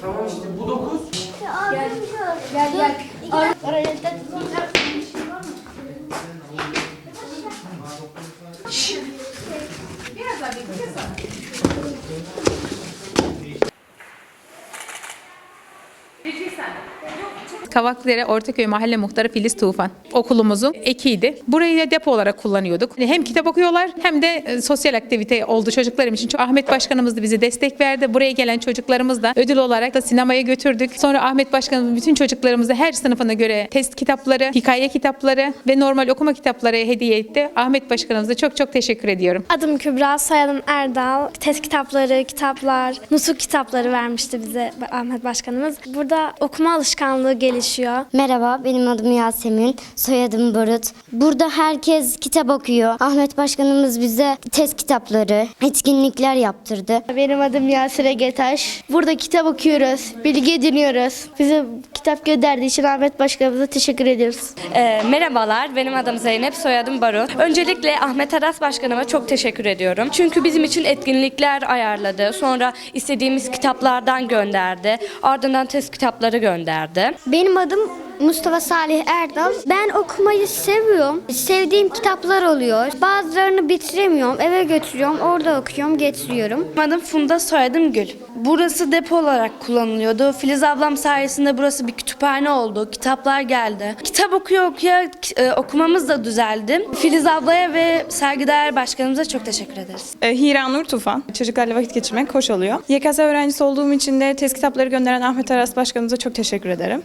Tamam işte bu dokuz. Gel gel. gel. Biraz daha bekleyeceğiz sana. Kavaklıdere Ortaköy Mahalle Muhtarı Filiz Tufan. Okulumuzun ekiydi. Burayı da depo olarak kullanıyorduk. Hem kitap okuyorlar hem de e, sosyal aktivite oldu çocuklarım için. Çok- Ahmet Başkanımız da bize destek verdi. Buraya gelen çocuklarımız da ödül olarak da sinemaya götürdük. Sonra Ahmet Başkanımız bütün çocuklarımıza her sınıfına göre test kitapları, hikaye kitapları ve normal okuma kitapları hediye etti. Ahmet Başkanımıza çok çok teşekkür ediyorum. Adım Kübra, soyadım Erdal. Test kitapları, kitaplar, nutuk kitapları vermişti bize Ahmet Başkanımız. Burada okuma alışkanlığı gelişiyor. Merhaba, benim adım Yasemin, soyadım Barut. Burada herkes kitap okuyor. Ahmet Başkanımız bize test kitapları, etkinlikler yaptırdı. Benim adım Yasir Egetaş. Burada kitap okuyoruz, bilgi ediniyoruz. Bize kitap gönderdiği için Ahmet Başkanımıza teşekkür ediyoruz. Ee, merhabalar, benim adım Zeynep, soyadım Barut. Öncelikle Ahmet Aras Başkanıma çok teşekkür ediyorum. Çünkü bizim için etkinlikler ayarladı. Sonra istediğimiz kitaplardan gönderdi. Ardından test kitapları gönderdi. Benim adım Mustafa Salih Erdal. Ben okumayı seviyorum. Sevdiğim kitaplar oluyor. Bazılarını bitiremiyorum. Eve götürüyorum. Orada okuyorum, getiriyorum. Adım Funda, soyadım Gül. Burası depo olarak kullanılıyordu. Filiz ablam sayesinde burası bir kütüphane oldu. Kitaplar geldi. Kitap okuya okuya e, okumamız da düzeldi. Filiz ablaya ve saygıdeğer başkanımıza çok teşekkür ederiz. E, Hira Nur Tufan. Çocuklarla vakit geçirmek hoş oluyor. YKS öğrencisi olduğum için de test kitapları gönderen Ahmet Aras Başkanımıza çok teşekkür ederim.